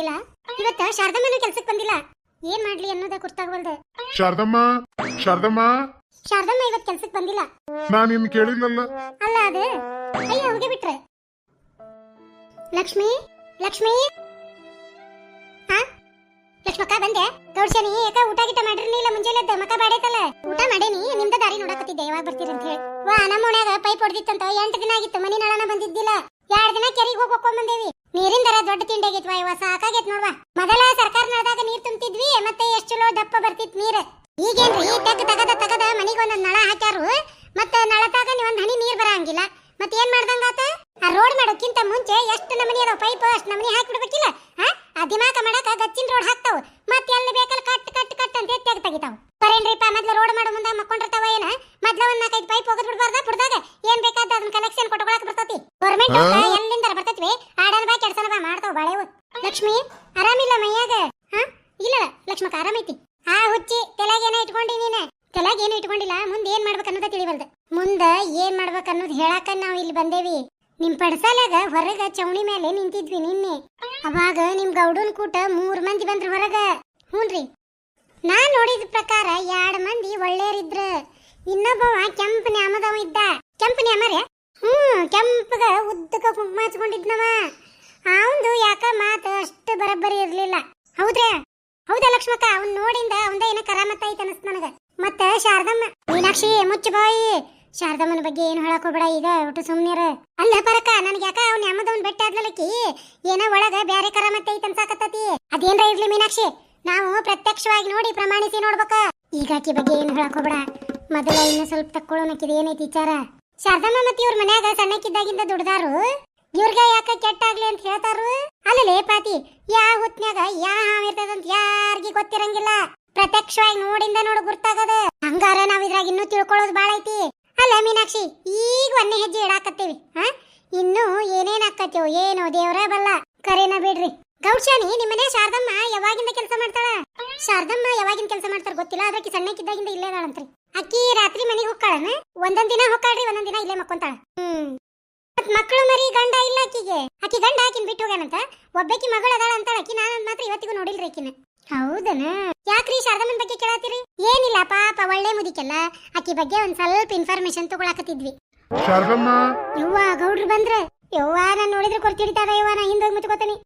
ಬಂದಿಲ್ಲ? ಇವತ್ತ ಶಾರದಮ್ಮನ ಕೆಲ್ಸಕ್ಕೆ ಬಂದಿಲ್ಲ. ಏನ್ ಮಾಡ್ಲಿ ಅನ್ನೋದ ಗೊತ್ತಾಗವಲ್ದು ಶಾರದಮ್ಮ ಶಾರದಮ್ಮ. ಶಾರದಮ್ಮ ಇವತ್ ಕೆಲ್ಸಕ್ಕೆ ಬಂದಿಲ್ಲ. ನಾನು ಇನ್ ಕೇಳಿಲ್ಲಲ್ಲ ಅಲ್ಲ ಅದು. ಅಯ್ಯ ಹೋಗಿ ಬಿಟ್ರೆ. ಲಕ್ಷ್ಮಿ ಲಕ್ಷ್ಮಿ. ಹಾ? ಲಕ್ಷ್ಮಕ್ಕ ಬಂದೆ. ಗೌಡ್ಸನಿ ಏಕ ಊಟ ಗಿಟ ಮಾಡಿರ್ಲಿಲ್ಲ ಮುಂಜಾನೆ ಮಕ ಬಾಡೈತಲ್ಲ. ಊಟ ಮಾಡೇನಿ ನಿಮ್ದ ದಾರಿ ನೋಡಕತ್ತಿದ್ದೆ ಯಾವಾಗ ಬರ್ತೀರಿ ಅಂತ ಹೇಳಿ. ವಾ ನಮ್ಮ ಮನ್ಯಾಗ ಪೈಪ್ ಹೊಡೆದಿತ್ತಂತ ಎಂಟು ದಿನ ಆಗಿತ್ತು ಮನಿ ನಳನ ಬಂದಿದ್ದಿಲ್ಲ. ಎರಡ್ ದಿನ ಕೆರಿಗೆ ಹೋಗಿ ಹೋಗ್ಕೊಂಡ್ ಬಂದೇವಿ ನೀರಿನ ದರ ದೊಡ್ಡ ತಿಂಡಿ ಆಗೈತ್ವಾ ಇವ ಸಾಕಾಗೈತ್ ನೋಡ್ವಾ ಮೊದಲ ಸರ್ಕಾರ ನಳದಾಗ ನೀರ್ ತುಂಬ್ತಿದ್ವಿ ಮತ್ತೆ ಎಷ್ಟು ಚಲೋ ದಪ್ಪ ಬರ್ತಿತ್ ನೀರ್ ಈಗೇನ್ರಿ ತೆಗ್ ತಗದ ತಗದ ಮನಿಗೆ ಒಂದೊಂದ್ ನಳ ಹಾಕ್ಯಾರು ಮತ್ತ ನಳದಾಗ ನೀವ್ ಒಂದ್ ಹನಿ ನೀರ್ ಬರಂಗಿಲ್ಲ ಮತ್ ಏನ್ ಮಾಡ್ದಂಗಾತ ಆ ರೋಡ್ ಮಾಡೋಕ್ಕಿಂತ ಮುಂಚೆ ಎಷ್ಟು ನಮನಿ ಅದಾವ ಪೈಪ್ ಅಷ್ಟ್ ನಮನಿ ಹಾಕ್ಬಿಡ್ಬೇಕಿಲ್ಲ ಹಾ ಆ ದಿಮಾಕ ಮಾಡಕ ಗಚ್ಚಿನ ರೋಡ್ ಹಾಕ್ತಾವ. ಮತ್ತೆ ಎಲ್ಲಿ ಬೇಕಲ್ಲಿ ಕಟ್ ಕಟ್ ಕಟ್ ಅಂತ ತೆಗ್ ತೆಗಿತಾವ. ಬರೇನ್ರಿಪ್ಪ ಮೊದ್ಲು ರೋಡ್ ಮಾಡೋ ಮುಂದೆ ಮಕ್ಕೊಂಡಿರ್ತಾವ ಏನ? ಮೊದ್ಲ ಒಂದ್ ನಾಲ್ಕೈದು ಪೈಪ್ ಹೋಗದ್ ಬಿಡಬಾರ್ದ? ಬಿಡ್ದಾಗ ಏನ್ ಬೇಕಾದ ಅದನ್ನ ಕಲೆಕ್ಷನ್ ಕೊಟ್ಕೊಳಕ್ ಬರ್ತೈತಿ. ಗೌರ್ಮೆಂಟ್ ಎಲ್ಲಿಂದ ಬರ್ತೈತಿ ಆಡಲ್ ಬಾ ಕೆಡ್ಸನ ಬಾ ಮಾಡ್ತಾವ ಬಾಳೆವು. ಲಕ್ಷ್ಮಿ ಆರಾಮಿಲ್ಲ ಮೈಯಾಗ? ಹಾ? ಇಲ್ಲ ಲಕ್ಷ್ಮಕ್ಕ ಆರಾಮೈತಿ. ಆ ಹುಚ್ಚಿ ತಲೆಗೆ ಏನ ಇಟ್ಕೊಂಡಿ ನೀನ? ತಲೆಗೆ ಏನು ಇಟ್ಕೊಂಡಿಲ್ಲ ಮುಂದೆ ಏನ್ ಮಾಡ್ಬೇಕು ಅನ್ನೋದ ತಿಳಿವಲ್ದು. ಮುಂದ ಏನ್ ಮಾಡ್ಬೇಕು ಅನ್ನೋದು ಹೇಳಾಕ ನಾವ್ ಇಲ್ಲಿ ಬಂದೇವಿ. ನಿಮ್ ಪಡಸಾಲಾಗ ಹೊರಗ ಚೌಣಿ ಮೇಲೆ ನಿಂತಿದ್ವಿ ನಿನ್ನೆ. ಅವಾಗ ನಿಮ್ ಗೌಡನ್ ಕೂಟ ಮೂರ್ ಮಂದಿ ಬಂದ್ರ ಹೊರಗ. ಹ್ಞೂನ್ರಿ ನಾ ನೋಡಿದ ಪ್ರಕಾರ ಎರಡ್ ಮಂದಿ ಒಳ್ಳೆಯರಿದ್ರ. ಇನ್ನೊಬ್ಬವ ಕೆಂಪ್ ನ್ಯಾಮದವ ಇದ್ದ. ಕೆಂಪ್ ನ್ಯಾಮರ? ಹ್ಮ್ ಕೆಂಪಗ ಉದ್ದಕ ಕುಂಕುಮ ಹಚ್ಕೊಂಡಿದ್ನವ ಅವಂದು ಯಾಕ ಮಾತ ಅಷ್ಟು ಬರಬ್ಬರಿ ಇರ್ಲಿಲ್ಲ. ಹೌದ್ರಾ ಹೌದಾ ಲಕ್ಷ್ಮಕ್ಕ? ಅವ್ನ್ ನೋಡಿಂದ ಅವಂದ ಏನ ಕರಾಮತ್ತ ಐತೆ ಅನಸ್ತ ನನಗ. ಮತ್ತ ಶಾರದಮ್ಮ, ಮೀನಾಕ್ಷಿ ಮುಚ್ಚು ಬಾಯಿ ಶಾರದಮ್ಮನ ಬಗ್ಗೆ ಏನು ಹೇಳಕ್ ಹೋಗ್ಬೇಡ ಈಗ, ಒಟ್ಟು ಸುಮ್ಮನಿರ ಅಲ್ಲ ಪರಕ, ನನ್ಗೆ ಯಾಕ ಅವ್ನ ಅಮ್ಮದವನ್ ಬೆಟ್ಟ ಆದ್ಲಕ್ಕಿ ಏನೋ ಒಳಗ ಬ್ಯಾರೆ ಮತ್ತೆ ಐತೆ ಅನ್ಸಾಕತ್ತತಿ ಅದೇನ್ರ ಇರ್ಲಿ ಮೀನಾಕ್ಷಿ? ನಾವು ಪ್ರತ್ಯಕ್ಷವಾಗಿ ನೋಡಿ ಪ್ರಮಾಣಿಸಿ ನೋಡ್ಬೇಕ. ಈಗ ಆಕಿ ಬಗ್ಗೆ ಏನು ಹೇಳಕ್ ಹೋಗ್ಬೇಡ. ಮೊದಲ ಇನ್ನು ಸ್ವಲ್ಪ ತಕ್ಕೊಳ್ಳೋನಕ್ಕಿದ ಏನೈತಿ ವಿಚಾರ. ಶಾರದಮ್ಮ ಮತ್ತೆ ಇವ್ರ ಮನ್ಯಾಗ ಸಣ್ಣಕ್ಕಿದ್ದಾಗಿಂದ ದುಡ್ದಾರು? ಇವ್ರಿಗೆ ಯಾಕ ಕೆಟ್ಟಾಗ್ಲಿ ಅಂತ ಹೇಳ್ತಾರು? ಅಲ್ಲಲೇ ಪಾತಿ, ಯಾ ಹೊತ್ನ್ಯಾಗ ಯಾ ಹಾವ್ ಇರ್ತದಂತ ಯಾರಿಗೂ ಗೊತ್ತಿರಂಗಿಲ್ಲ. ಪ್ರತ್ಯಕ್ಷವಾಗಿ ನೋಡಿಂದ ನೋಡು ಗುರ್ತಾಗದ. ಹಂಗಾರ ನಾವ್ ಇದ್ರಾಗ ಇನ್ನೂ ತಿಳ್ಕೊಳ್ಳೋದು ಬಾಳ ಐತಿ. ಅಲ್ಲ ಮೀನಾಕ್ಷಿ, ಈಗ ಒಂದೇ ಹೆಜ್ಜೆ ಇಡಾಕತ್ತೀವಿ ಇನ್ನು ಏನೇನ್ ಆಕತ್ಯೋ ಏನೋ ದೇವ್ರೇ ಬಲ್ಲ. ಕರೇನ ಬಿಡ್ರಿ. ಗೌಡ್ಶಾನಿ ನಿಮ್ಮನೆ ಶಾರದಮ್ಮ ಯಾವಾಗಿಂದ ಕೆಲಸ ಮಾಡ್ತಾಳ? ಶಾರದಮ್ಮ ಯಾವಾಗಿಂದ ಕೆಲಸ ಮಾಡ್ತಾರ ಗೊತ್ತಿಲ್ಲ ಅದಕ್ಕೆ ಸಣ್ಣಕ್ಕಿದ್ದಾಗಿಂದ ಇಲ್ಲೇ ಅದಾಳಂತ್ರಿ. ಅಕ್ಕಿ ರಾತ್ರಿ ಮನೆಗೆ ಹೋಗ್ಕಾಳನ ಒಂದೊಂದ್ ದಿನ ಹೋಗ್ಕಾಳ್ರಿ ಒಂದೊಂದ್ ದಿನ ಇಲ್ಲೇ ಮಕ್ಕೊಂತಾಳ. ಹ್ಮ್. ಮಕ್ಕಳು ಮರಿ ಗಂಡ ಇಲ್ಲ ಅಕ್ಕಿಗೆ ಅಕ್ಕಿ ಗಂಡ ಆಕಿನ್ ಬಿಟ್ಟು ಹೋಗ್ಯಾನಂತ? ಒಬ್ಬಾಕಿ ಮಗಳು ಅದಾಳ ಅಂತಾಳ ಅಕ್ಕಿ ನಾನು ಮಾತ್ರ ಇವತ್ತಿಗೂ ನೋಡಿಲ್ರಿ ಆಕಿನ. ಹೌದನ? ಯಾಕ್ರಿ ಶಾರದಮ್ಮನ ಬಗ್ಗೆ ಕೇಳತ್ತೀರಿ ಏನಿಲ್ಲ ಪಾಪ ಒಳ್ಳೆ ಮುದಿಕೆಲ್ಲ. ಆಕಿ ಬಗ್ಗೆ ಒಂದ್ ಸ್ವಲ್ಪ ಇನ್ಫಾರ್ಮೇಶನ್ ತಗೊಳಕತ್ತಿದ್ವಿ. ಶಾರದಮ್ಮ? ಯವ್ವ ಗೌಡ್ರು ಬಂದ್ರ? ಯವ್ವ ನಾನ್ ನೋಡಿದ್ರೆ ಕೊರ್ತಿಡಿತಾರ ಯವ್ವ ನಾ ಹಿಂದೋಗಿ ಮುಚ್ಕೋತೀನಿ.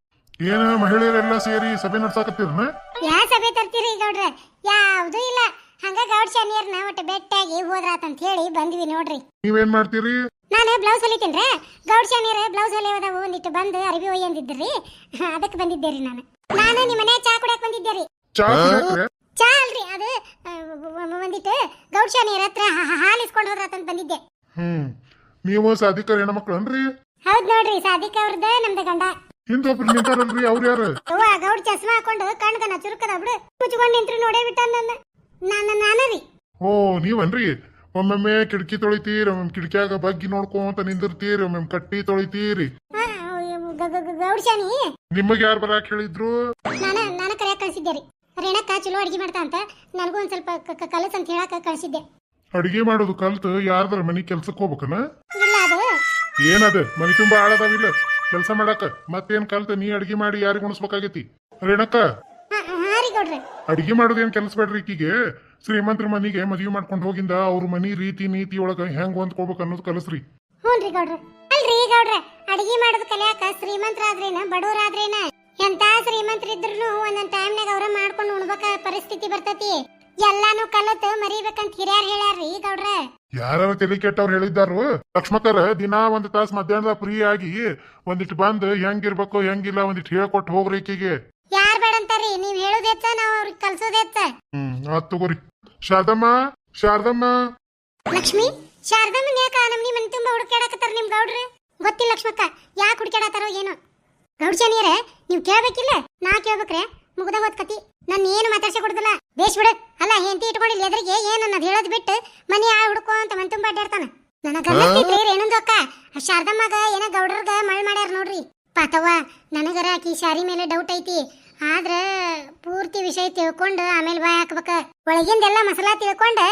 ಏನ ಮಹಿಳೆಯರೆಲ್ಲ ಸೇರಿ ಸಭೆ ನಡ್ಸಾಕತ್ತೀರನ ಯಾ ಸಭೆ ತರ್ತೀರಿ ಗೌಡ್ರ? ಯಾವ್ದು ಇಲ್ಲ. ಹಂಗ ಗೌಡ್ ಶನಿಯರ್ನ ಒಟ್ಟ ಬೆಟ್ಟಾಗಿ ಹೋದ್ರಾತಂತ ಹೇಳಿ ಬಂದ್ವಿ ನೋಡ್ರಿ. ನೀವೇನ್ ಮಾಡ್ತೀರಿ? ನಾನು ಬ್ಲೌಸ್ ಹೊಲಿತೀನ್ರೆ? ಗೌಡ್ ಶನಿಯರ್ ಬ್ಲೌಸ್ ಹೊಲಿಯೋದವು ಒಂದಿಟ್ಟು ಬಂದು ಅರಿವಿ ಒಯ್ಯ ಅಂದಿದ್ರಿ ಅದಕ್ಕೆ ಬಂದಿದ್ದೆ ರೀ ನಾನು. ನಾನು ನಿಮ್ಮ ಮನೆ ಚಾ ಕುಡಿಯಕ್ ಬಂದಿದ್ದೆ ರೀ ಚಾ ಕುಡಿಯಕ್ರೆ? ಚಾ ಅಲ್ರಿ ಅದು ಆ, ಒ- ಒಂದಿಟ್ಟು ಗೌಡ್ ಶನಿಯರ್ ಹತ್ರ ಹ- ಹ- ಹಾಲು ಇಸ್ಕೊಂಡು ಹೋದ್ರಾತಂತ ಬಂದಿದ್ದೆ. ಹ್ಮ್. ನೀವು ಸಾಧಿಕರ ಹೆಣ್ಮಕ್ಳನ್ರಿ ಹೌದ್ ನೋಡ್ರಿ ಸಾದಿಕ್ ಅವ್ರದ ನಮ್ದು ಗಂಡ. ಹಿಂದ ಒಬ್ರು ನಿಂತಾರಲ್ರಿ ಅವ್ರು ಯಾರು? ಅವ್ವ ಗೌಡ್ ಚಸ್ಮಾ ಹಾಕೊಂಡು ಕಣ್ಗನ ಚುರುಕದ ಬಿಡು ಮುಚ್ಕೊಂಡು ನಿಂತ್ರು ನೋಡೇ ಬಿಟ್ಟ ನನ್ನ. ನಾನು ನಾನ ರೀ. ಓ ನೀವನ್ರಿ? ಒಮ್ಮೊಮ್ಮೆ ಕಿಡಕಿ ತೊಳಿತೀರಿ ಒಮ್ಮೊಮ್ಮೆ ಕಿಟಕಿಯಾಗ ಬಗ್ಗಿ ನೋಡ್ಕೊಂತ ನಿಂದಿರ್ತೀರಿ ಒಮ್ಮೊಮ್ಮೆ ಕಟ್ಟಿ ತೊಳಿತೀರಿ. ಹಾ, ಗ- ಗ- ಗ- ನಿಮಗ್ ಯಾರು ಬರಾಕ್ ಹೇಳಿದ್ರು? ನಾನು ನಾನು ಕರೆಯಕ್ ಕಳ್ಸಿದ್ದೆ ರೀ. ರೇಣಕ್ಕ ಚಲೋ ಅಡಿಗೆ ಮಾಡ್ತಾ ಅಂತ ನನಗೂ ಒಂದ್ ಸ್ವಲ್ಪ ಕಲಸ್ ಅಂತ ಹೇಳಕ್ ಕಳ್ಸಿದ್ದೆ. ಅಡಿಗೆ ಮಾಡೋದು ಕಲ್ತು ಯಾರ್ದಾರ ಮನಿ ಕೆಲ್ಸಕ್ ಹೋಗ್ಬೇಕನ? ಇಲ್ಲ ಅದು. ಏನದ? ಮನಿ ತುಂಬಾ ಆಳದಾವಿಲ್ಲ ಕೆಲಸ ಮಾಡಾಕ. ಮತ್ತೇನ್ ಕಲ್ತ ನೀ ಅಡಿಗೆ ಮಾಡಿ ಯಾರಿಗ್ ಉಣಿಸ್ಬೇಕಾಗೈತಿ? ರೇಣಕ್ಕ? ಹಾ ಹಾ ರೀ ಗೌಡ್ರೆ. ಅಡಿಗೆ ಮಾಡೋದೇನ್ ಕೆಲಸ ಬೇಡ್ರಿ ಈಕಿಗೆ? ಶ್ರೀಮಂತರ ಮನಿಗೆ ಮದುವೆ ಮಾಡ್ಕೊಂಡು ಹೋಗಿಂದ ಅವ್ರ ಮನಿ ರೀತಿ ನೀತಿ ಒಳಗ ಹೆಂಗ್ ಹೊಂದ್ಕೋಬೇಕು ಅನ್ನೋದು ಕಲಸ್ರಿ. ಹ್ಞೂನ್ರಿ ಗೌಡ್ರೆ. ಅಲ್ರಿ ಗೌಡ್ರೆ. ಅಡಿಗೆ ಮಾಡೋದ್ ಕಲಿಯಾಕ ಶ್ರೀಮಂತರಾದ್ರೇನ ಬಡವರಾದ್ರೇನ? ಎಂತ ಶ್ರೀಮಂತರಿದ್ರು ಒಂದೊಂದ್ ಟೈಮ್ನಾಗ ಅವ್ರ ಮಾಡ್ಕೊಂಡು ಉಣ್ಬೇಕ ಪರಿಸ್ಥಿತಿ ಬರ್ತತಿ. ಎಲ್ಲಾನು ಕಲತ್ ಮರಿಬೇಕಂತ ಹಿರಿಯರ್ ಹೇಳ್ಯಾರ್ರಿ ಗೌಡ್ರ. ಯಾರು ತಲೆ ಕೆಟ್ಟವ್ರು ಹೇಳಿದ್ದಾರು? ಲಕ್ಷ್ಮಕರ ದಿನಾ ಒಂದ್ ತಾಸ್ ಮಧ್ಯಾಹ್ನದ ಫ್ರೀ ಆಗಿ ಒಂದಿಟ್ಟು ಬಂದ್ ಹೆಂಗಿರ್ಬೇಕು ಹೆಂಗಿಲ್ಲ ಒಂದಿಟ್ಟು ಹೇಳ್ಕೊಟ್ಟು ಹೋಗ್ರಿ ಈಕಿಗೆ. ಯಾರ್ ಬೇಡಂತಾರಿ ನೀವ್ ಹೇಳುದ್ ಹೆಚ್ಚ ನಾವ್ ಅವ್ರಿಗೆ ಕಲ್ಸೋದ್ ಹೆಚ್ಚ. ಹ್ಮ್ ಆತ್ ತಗೋರಿ. ಶಾರದಮ್ಮ ಶಾರದಮ್ಮ. ಲಕ್ಷ್ಮಿ ಶಾರದಮ್ಮನ್ ಯಾಕ ನಮ್ನಿ ಮನೆ ತುಂಬಾ ಹುಡುಕಾಡಕತ್ತಾರ ನಿಮ್ ಗೌಡ್ರು? ಗೊತ್ತಿಲ್ಲ ಲಕ್ಷ್ಮಕ್ಕ ಯಾಕೆ ಹುಡ್ಕ್ಯಾಡತ್ತಾರೋ ಏನು. ಗೌಡ್ ನೀವು ಕೇಳ್ಬೇಕಿಲ್ಲ? ನಾ ಕೇಳ್ಬೇಕ್ರೆ. ಮುಗ್ದ ಹೋದ್ ಕತಿ. ನನ್ನ ಏನು ಮಾತಾಡ್ಸಿ ಕೊಡುದಿಲ್ಲ ಬೇಷ್ ಬಿಡು. ಅಲ್ಲ ಹೆಂಡತಿ ಇಟ್ಕೊಂಡಿಲ್ಲ ಎದ್ರಿಗೆ ಏನು ಅನ್ನೋದು ಹೇಳೋದು ಬಿಟ್ಟು ಮನೆ ಆ ಹುಡುಕೋ ಅಂತ ಮನ್ ತುಂಬಾ ಅಡ್ಡಾಡ್ತಾನ ನನಗ ಗಮನಿಸ್ತಿದ್ರಿ ರೇಣುಂದು ಅಕ್ಕ? ಶಾರದಮ್ಮಗ ಏನ ಗೌಡ್ರಗ ಮಳ್ ಮಾಡ್ಯಾರ ನೋಡ್ರಿ. ಪಾತವ್ವ ನನಗರ ಆಕಿ ಶಾರಿ ಮೇಲೆ ಡೌಟ್ ಐತಿ. ಆದ್ರೆ ಪೂರ್ತಿ ವಿಷಯ ತಿಳ್ಕೊಂಡು ಆಮೇಲೆ ಬಾಯ್ ಹಾಕ್ಬೇಕ. ಒಳಗಿಂದೆಲ್ಲ ಮಸಾಲ ತಿಳ್ಕೊಂಡು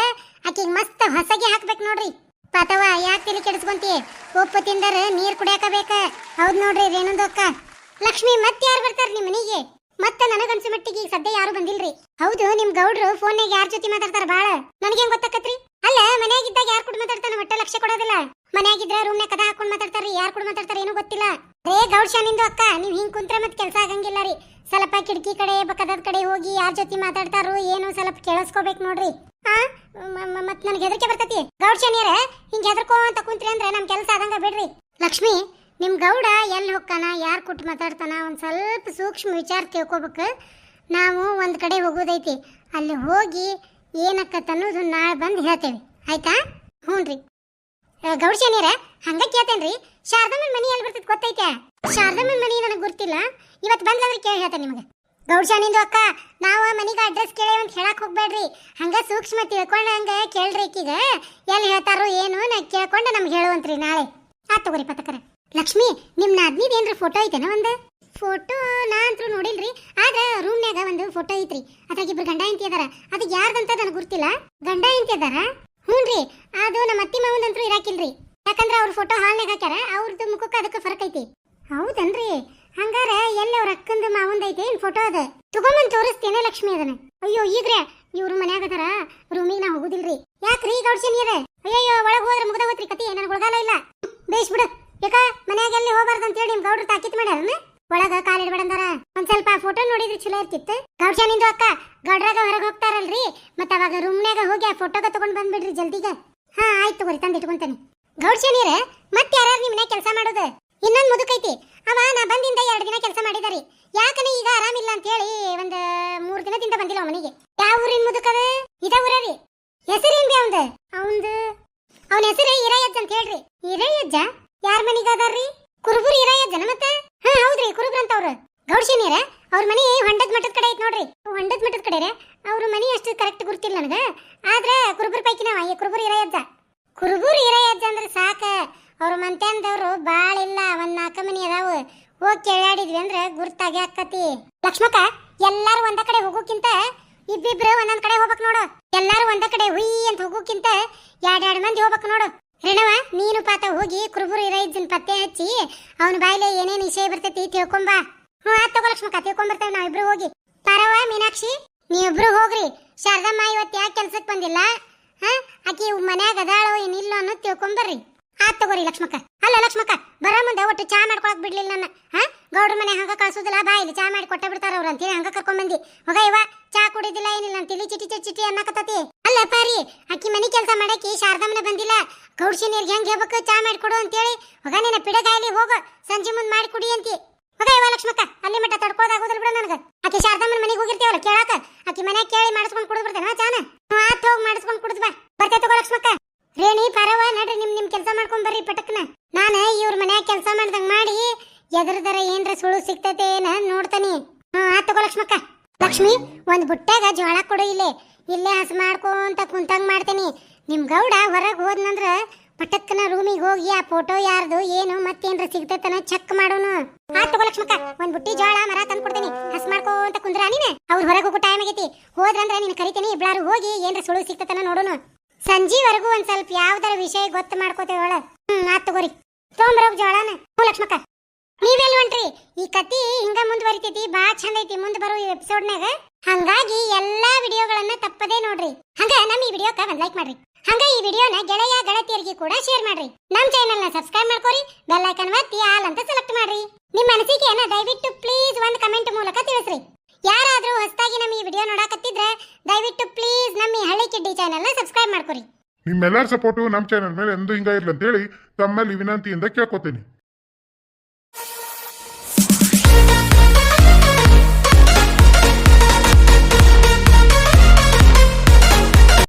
ಆಕಿಗೆ ಮಸ್ತ್ ಹೊಸಗೆ ಹಾಕ್ಬೇಕು ನೋಡ್ರಿ. ಪಾತವ್ವ ಯಾಕೆ ತಿಳಿ ಕೆಡಿಸ್ಕೊಂತಿ? ಉಪ್ಪು ತಿಂದರ ನೀರ್ ಕುಡಿಯಾಕ ಬೇಕ ಹೌದ್ ನೋಡ್ರಿ ರೇಣುಂದು ಅಕ್ಕ. ಲಕ್ಷ್ಮಿ, ಮತ್ತೆ ಯಾರು ಬರ್ತಾರ ನಿಮ್ ಮನಿಗೆ? ಮತ್ತ ನನಗನ್ಸು ಮಟ್ಟಿಗೆ ಈಗ ಸದ್ಯ ಯಾರು ಬಂದಿಲ್ರಿ. ಹೌದು, ನಿಮ್ ಗೌಡ್ರು ಫೋನ್ಯಾಗ ಯಾರ ಜೊತೆ ಮಾತಾಡ್ತಾರ ಬಾಳ? ನನಗೇನ್ ಗೊತ್ತಾಕತ್ರಿ? ಅಲ್ಲ, ಮನ್ಯಾಗಿದ್ದಾಗ ಯಾರ್ ಕೂಡ ಮಾತಾಡ್ತಾನ ಒಟ್ಟ ಲಕ್ಷ್ಯ ಕೊಡೋದಿಲ್ಲ? ಮನ್ಯಾಗಿದ್ರ ರೂಮ್ನ ಕದ ಹಾಕೊಂಡ್ ಮಾತಾಡ್ತಾರ ಯಾರ್ ಕೂಡ ಮಾತಾಡ್ತಾರ ಏನು ಗೊತ್ತಿಲ್ಲ. ರೇ ಗೌಡ್ ಶಾನಿಂದು ಅಕ್ಕ, ನೀವ್ ಹಿಂಗ್ ಕುಂತ್ರ ಮತ್ ಕೆಲ್ಸ ಆಗಂಗಿಲ್ಲ ರೀ. ಸ್ವಲ್ಪ ಕಿಟಕಿ ಕಡೆ, ಬಕದದ ಕಡೆ ಹೋಗಿ ಯಾರ್ ಜೊತೆ ಮಾತಾಡ್ತಾರೋ ಏನು ಸ್ವಲ್ಪ ಕೇಳಿಸ್ಕೋಬೇಕು ನೋಡ್ರಿ. ಮ- ಮತ್ ನನಗೆ ಹೆದರಿಕೆ ಬರ್ತೈತಿ. ಗೌಡ್ ಶನಿಯರ, ಹಿಂಗ್ ಹೆದರ್ಕೊಂತ ಕುಂತ್ರಿ ಅಂದ್ರೆ ನಮ್ ಕೆಲಸ ಆದಂಗ ಬಿಡ್ರಿ. ಲಕ್ಷ್ಮಿ ನಿಮ್ಮ ಗೌಡ ಎಲ್ಲಿ ಹೋಗ್ತಾನ ಯಾರ್ ಕೊಟ್ಟು ಮಾತಾಡ್ತಾನ ಒಂದ್ ಸ್ವಲ್ಪ ಸೂಕ್ಷ್ಮ ವಿಚಾರ ತಿಳ್ಕೊಬೇಕು. ನಾವು ಒಂದ್ ಕಡೆ ಹೋಗೋದೈತಿ. ಅಲ್ಲಿ ಹೋಗಿ ಏನಕ್ಕತ್ತ ಅನ್ನೋದು ನಾಳೆ ಬಂದು ಹೇಳ್ತೇವೆ. ಆಯ್ತಾ? ಹ್ಞೂನ್ರಿ ಗೌಡ ಶನಿಯರ, ಹಂಗ ಕೇಳ್ತೇನ್ರಿ. ಶಾರದಮ್ಮನ ಮನೆ ಎಲ್ಲಿ ಬರ್ತೈತಿ ಗೊತ್ತೈತೆ? ಶಾರದಮ್ಮನ ಮನೆ ನನಗೆ ಗೊತ್ತಿಲ್ಲ. ಇವತ್ತು ಬಂದ್ರೆ ಕೇಳಿ ಹೇಳ್ತೇನೆ ನಿಮಗೆ. ಗೌಡ ಶಾನಿಂದು ಅಕ್ಕ, ನಾವು ಮನಿಗೆ ಕೇಳಿ ಅಂತ ಹೇಳಕ್ ಹೋಗ್ಬೇಡ್ರಿ. ಹಂಗ ಸೂಕ್ಷ್ಮ ತಿಳ್ಕೊಂಡಂಗ ಕೇಳ್ರಿ ಈಕೀಗ. ಎಲ್ಲಿ ಹೇಳ್ತಾರೋ ಏನು ನಾ ಕೇಳ್ಕೊಂಡು ನಮ್ಗೆ ಹೇಳುವಂತ್ರಿ ನಾಳೆ. ಆ, ತಗೋರಿ ಪತಕರ. ಲಕ್ಷ್ಮಿ ನಿಮ್ಮ ನಾದ್ನಿದ್ ಫೋಟೋ ಐತೆನ ಒಂದು? ಫೋಟೋ ನಾ ಅಂತೂ ನೋಡಿಲ್ರಿ. ಆದ್ರ ರೂಮ್ನ್ಯಾಗ ಒಂದು ಫೋಟೋ ಐತ್ರಿ. ಅದ್ರಾಗ ಇಬ್ರು ಗಂಡ ಹೆಂಡತಿ ಅದಾರ. ಅದು ಯಾರ್ದಂತ ನನಗೆ ಗೊತ್ತಿಲ್ಲ. ಗಂಡ ಹೆಂಡತಿ ಅದಾರ? ಹ್ಞೂನ್ರಿ ಅದು ನಮ್ಮ ಅತ್ತಿ ಮಾವಂದಂತೂ ಇರಾಕಿಲ್ರಿ. ಯಾಕಂದ್ರೆ ಅವ್ರ ಫೋಟೋ ಹಾಲ್ನಾಗ ಹಾಕ್ಯಾರ. ಅವ್ರದ್ದು ಮುಖಕ್ಕೆ ಅದಕ್ಕೆ ಫರಕ್ ಐತಿ. ಹೌದನ್ರಿ? ಹಂಗಾರ ಎಲ್ಲಿ ಅವ್ರ ಅಕ್ಕಂದು ಮಾವಂದ ಐತೆ? ಏನ್ ಫೋಟೋ ಅದ? ತಗೊಂಬಂದ್ ತೋರಿಸ್ತೇನೆ ಲಕ್ಷ್ಮಿ ಅದನ್ನ. ಅಯ್ಯೋ, ಈಗ್ರೆ ಇವ್ರು ಮನ್ಯಾಗ ಅದಾರ ರೂಮಿಗೆ ನಾ ಹೋಗುದಿಲ್ರಿ. ಯಾಕ್ರಿ ಗೌಡ್ಸಿನಿ ನೀರ? ಅಯ್ಯಯ್ಯೋ, ಒಳಗ್ ಹೋದ್ರೆ ಮುಗ್ದ ಹೋತ್ರಿ ಕತಿ, ನನಗೆ ಒಳಗಾಲ ಇಲ್ಲ. ಬೇಸ್ ಬಿಡು. ಯಾಕ ಮನ್ಯಾಗ ಎಲ್ಲಿ ಹೋಗ್ಬಾರ್ದು ಅಂತೇಳಿ ನಿಮ್ ಗೌಡ್ರು ತಾಕಿತ್ ಮಾಡ್ಯಾರನ ಒಳಗ ಕಾಲಿಡ್ಬೇಡಂದಾರ ಒಂದ್ ಸ್ವಲ್ಪ ಫೋಟೋ ನೋಡಿದ್ರೆ ಚಲೋ ಇರ್ತಿತ್ತು. ಗೌಡ್ಶಾನಿಂದು ಅಕ್ಕ, ಗೌಡ್ರಾಗ ಹೊರಗೆ ಹೋಗ್ತಾರಲ್ರಿ? ಮತ್ತ ಅವಾಗ ರೂಮ್ನ್ಯಾಗ ಹೋಗಿ ಆ ಫೋಟೋಗ ತಗೊಂಡ್ ಬಂದ್ಬಿಡ್ರಿ ಜಲ್ದಿಗ. ಹಾ, ಆಯ್ತು ತಗೋರಿ, ತಂದ್ ಇಟ್ಕೊಂತೇನೆ. ನೀರ, ಮತ್ತೆ ಯಾರ್ಯಾರು ನಿಮ್ ಮನ್ಯಾಗ ಕೆಲಸ ಮಾಡೋದು? ಇನ್ನೊಂದ್ ಮುದುಕೈತಿ. ಅವ ನಾ ಬಂದಿಂದ ಎರಡು ದಿನ ಕೆಲಸ ಮಾಡಿದಾರಿ. ಯಾಕನ ಈಗ ಆರಾಮಿಲ್ಲ ಅಂತ ಹೇಳಿ ಒಂದ್ ಮೂರ್ ದಿನದಿಂದ ಬಂದಿಲ್ಲ ಅವ ಮನೆಗೆ. ಯಾವ ಊರಿನ ಮುದುಕದ ಇದ ಊರರಿ. ಹೆಸರೇನ್ರಿ ಅವಂದ? ಅವಂದ ಅವನ ಹೆಸರು ಇರಯಜ್ಜ ಅಂತ ಹೇಳ್ರಿ. ಇರಯಜ್ಜ ಯಾರ ಮನಿಗ ಅದಾರ್ರಿ? ಕುರುಬುರಿ ಇರಯಜ್ಜನ ಮತ್ತೆ? ಹಾ, ಹೌದ್ರಿ, ಕುರುಬ್ರ ಅಂತ ಅವ್ರು ಅವ್ರ ಮನಿ ಹೊಂಡದ ಮಠದ ಕಡೆ ಐತಿ ನೋಡ್ರಿ. ಹೊಂಡದ ಮಠದ ಕಡೆ ಅವ್ರ ಮನಿ ಅಷ್ಟು ಕರೆಕ್ಟ್ ಗುರ್ತಿಲ್ಲ ನನಗ. ಆದ್ರೆ ಕುರುಬುರ್ ಪೈಕಿ ನಾವ ಕುರುಬುರಿ ಇರಯಜ್ಜ ಕುರುಬುರಿ ಇರಯಜ್ಜ ಅಂದ್ರೆ ಸಾಕ. ಅವ್ರ ಮಂತ್ಯಾನ್ದವ್ರು ಬಾಳ ಇಲ್ಲ, ಒಂದ್ ನಾಲ್ಕು ಮನಿ ಅದಾವ. ಹೋಗಿ ಕೇಳಾಡಿದ್ವಿ ಅಂದ್ರೆ ಗುರ್ತಾಗಿ ಅಕ್ಕತಿ ಲಕ್ಷ್ಮಕ್ಕ, ಎಲ್ಲಾರು ಒಂದ ಕಡೆ ಹೋಗೋಕ್ಕಿಂತ ಇಬ್ಬಿಬ್ರು ಒಂದೊಂದ್ ಕಡೆ ಹೋಗ್ಬೇಕು ನೋಡು. ಎಲ್ಲಾರು ಒಂದ ಕಡೆ ಹುಯ್ ಅಂತ ಹೋಗೋಕ್ಕಿಂತ ಎರಡ್ ಎರಡ್ ಮಂದಿ ಹೋಗ್ಬೇಕು ನೋಡು. ರೇಣವ, ನೀನು ಪಾತ ಹೋಗಿ ಕುರುಬುರು ಇರೈಜನ್ ಪತ್ತೆ ಹಚ್ಚಿ ಅವನ ಬಾಯಿಲೆ ಏನೇನ್ ವಿಷಯ ಬರ್ತೈತಿ ತಿಳ್ಕೊಂಬಾ ಹ್ಮ್ ಆತ್ ತಗೋ ಲಕ್ಷ್ಮಕ್ಕ ತಿಳ್ಕೊಂಬರ್ತೇವೆ ನಾವಿಬ್ರು ಹೋಗಿ. ಪರವ, ಮೀನಾಕ್ಷಿ, ನೀವಿಬ್ರು ಹೋಗ್ರಿ. ಶಾರದಮ್ಮ ಇವತ್ತು ಯಾಕೆ ಕೆಲ್ಸಕ್ಕೆ ಬಂದಿಲ್ಲ? ಹಾ? ಆಕಿ ಮನ್ಯಾಗ ಅದಾಳೋ ಏನಿಲ್ಲ ಅನ್ನೋದು ತಿಳ್ಕೊಂಬರ್ರಿ ಆತ್ ತಗೋರಿ ಲಕ್ಷ್ಮಕ್ಕ. ಅಲ್ಲ ಲಕ್ಷ್ಮಕ್ಕ, ಬರ ಮುಂದೆ ಒಟ್ಟು ಚಾ ಮಾಡ್ಕೊಳಕ್ ಬಿಡ್ಲಿಲ್ಲ ನನ್ನ. ಹಾ? ಗೌಡ್ರ ಮನೆ ಹಂಗ ಕಳ್ಸೋದಿಲ್ಲ, ಬಾ ಇಲ್ಲಿ ಚಾ ಮಾಡಿ ಕೊಟ್ಟ ಬಿಡ್ತಾರ ಅವ್ರ ಅಂತೇಳಿ ಹಂಗ ಕರ್ಕೊಂಡ್ ಬಂದಿ. ಹೋಗ ಇವ, ಚಾ ಕುಡಿದಿಲ್ಲ ಏನಿಲ್ಲ ಅಂತ ತಿಳಿ ಚಿಟಿ ಚಿಟಿ ಚಿಟಿ ಅನ್ನಕತ್ತತಿ. ಅಲ್ಲ ಪಾರಿ ಅಕ್ಕಿ ಮನಿ ಕೆಲಸ ಮಾಡಕ್ಕೆ ಶಾರದಮ್ಮನ ಬಂದಿಲ್ಲ. ನೀರ್ ಹೆಂಗ್ ಹೇಳ್ಬೇಕು, ಚಾ ಮಾಡಿ ಕೊಡು ಅಂತೇಳಿ. ಹೋಗ ನಿನ್ನ ಪಿಡಗಾಯಲಿ ಹೋಗ, ಸಂಜೆ ಮುಂದ್ ಮಾಡಿ ಕುಡಿ ಅಂತಿ. ಹೋಗ ಇವ ಲಕ್ಷ್ಮಕ್ಕ, ಅಲ್ಲಿ ಮಟ್ಟ ತಡ್ಕೋದಾಗೋದಿಲ್ಲ ಬಿಡ ನನಗ. ಅಕ್ಕಿ ಶಾರದಮ್ಮನ ಮನೆಗೆ ಹೋಗಿರ್ತೀವಲ್ಲ ಕೇಳಾಕ? ಆಕಿ ಮನೆ ಕೇಳಿ ಮಾಡಿಸ್ಕೊಂಡ್ ಕುಡಿದ್ ಚಾನ? ಆತ್ ಹೋಗಿ ಮಾಡಿಸ್ಕೊಂಡ್ ಕುಡಿದ್ ಬಾ. ಬರ್ತೈತೆ ಲಕ್ಷ್ಮಕ್ಕ. ರೇಣಿ, ಪರವ, ನಡ್ರಿ, ನಿಮ್ ನಿಮ್ ಕೆಲಸ ಮಾಡ್ಕೊಂಡ್ ಬರ್ರಿ ಪಟಕ್ನ. ನಾನು ಇವ್ರ ಮನ್ಯಾಗ ಕೆಲಸ ಮಾಡ್ದಂಗ ಮಾಡಿ ಎದ್ರದರ ಏನ್ರ ಸುಳು ಸಿಗ್ತೈತೆ ಏನ ನೋಡ್ತಾನಿ. ಹಾ ತಗೋ ಲಕ್ಷ್ಮಕ್ಕ. ಲಕ್ಷ್ಮಿ, ಒಂದ್ ಬುಟ್ಟಾಗ ಜೋಳ ಕೊಡು ಇಲ್ಲೇ. ಇಲ್ಲೇ ಹಸ್ ಮಾಡ್ಕೊಂತ ಕುಂತಂಗ್ ಮಾಡ್ತೇನಿ. ನಿಮ್ ಗೌಡ ಹೊರಗ್ ಹೋದ್ನಂದ್ರ ಪಟಕ್ನ ರೂಮಿಗೆ ಹೋಗಿ ಆ ಫೋಟೋ ಯಾರ್ದು, ಏನು, ಮತ್ತೇನ್ರ ಸಿಗ್ತೈತನ ಚೆಕ್ ಮಾಡೋನು. ತಗೋ ಲಕ್ಷ್ಮಕ್ಕ, ಒಂದ್ ಬುಟ್ಟಿ ಜೋಳ ಮರ ತಂದ್ ಹಸ್ ಮಾಡ್ಕೊಂತ ಕುಂದ್ರ ನೀನೆ. ಅವ್ರ ಹೊರಗ್ ಹೋಗೋ ಟೈಮ್ ಆಗೈತಿ. ಹೋದ್ರಂದ್ರ ನಿನ್ ಕರಿತೇನಿ, ಇಬ್ಳಾರು ಹೋಗಿ ಏನ್ರ ಸುಳು ಸಿಗ್ತೈತನ ನೋಡೋನು. ಸಂಜೀವರೆಗೂ ಒಂದ್ ಸ್ವಲ್ಪ ಯಾವ್ದಾರ ವಿಷಯ ಗೊತ್ತು ಮಾಡ್ಕೋತೇವಳ ಹ್ಮ್, ಆತ್ ತಗೋರಿ. ತೊಗೊಂಬರೋಗ್ ಜೋಳನ, ಹ್ಞೂ ಲಕ್ಷ್ಮಕ್ಕ. ನೀವೆಲ್ ಹೊಂಟ್ರಿ? ಈ ಕತಿ ಹಿಂಗ ಮುಂದುವರಿತೈತಿ, ಬಾ ಚಂದ ಐತಿ, ಮುಂದ್ ಬರೋ ಎಪಿಸೋಡ್ನಾಗ ಹಂಗಾಗಿ ಎಲ್ಲಾ ವಿಡಿಯೋಗಳನ್ನ ತಪ್ಪದೇ ನೋಡ್ರಿ. ಹಂಗ ನಮ್ ಈ ವಿಡಿಯೋಕ ಒಂದ್ ಲೈಕ್ ಮಾಡ್ರಿ. ಹಂಗ ಈ ವಿಡಿಯೋನ ಗೆಳೆಯ, ಗೆಳತಿಯರಿಗೆ ಕೂಡ ಶೇರ್ ಮಾಡ್ರಿ. ನಮ್ ಚಾನೆಲ್ನ ಸಬ್ಸ್ಕ್ರೈಬ್ ಮಾಡ್ಕೊರಿ ಬೆಲ್ ಐಕನ್ ಒತ್ತಿ ಆಲ್ ಅಂತ ಸೆಲೆಕ್ಟ್ ಮಾಡ್ರಿ. ನಿಮ್ ಅನಿಸಿಕೆಯನ್ನ ದಯವಿಟ್ಟು ಪ್ಲೀಸ್ ಒಂದ್ ಕಮೆಂಟ್ ಮೂಲಕ ತಿಳಿಸ್ರಿ. ಯಾರಾದ್ರೂ ಹೊಸದಾಗಿ ನಮ್ ಈ ವಿಡಿಯೋ ದಯವಿಟ್ಟು ಪ್ಲೀಸ್ ನಮ್ಮ ಈ ಹಳ್ಳಿ ಕಿಡ್ಡಿ ಚಾನೆಲ್ನ ಸಬ್ಸ್ಕ್ರೈಬ್ ಮಾಡ್ಕೊರಿ. ನಿಮ್ಮೆಲ್ಲರ ಸಪೋರ್ಟು ನಮ್ಮ ಚಾನೆಲ್ ಮೇಲೆ ಎಂದು ಹಿಂಗ ಅಂತ ಅಂತೇಳಿ ತಮ್ಮಲ್ಲಿ ವಿನಂತಿಯಿಂದ ಕೇಳ್ಕೊತೀನಿ.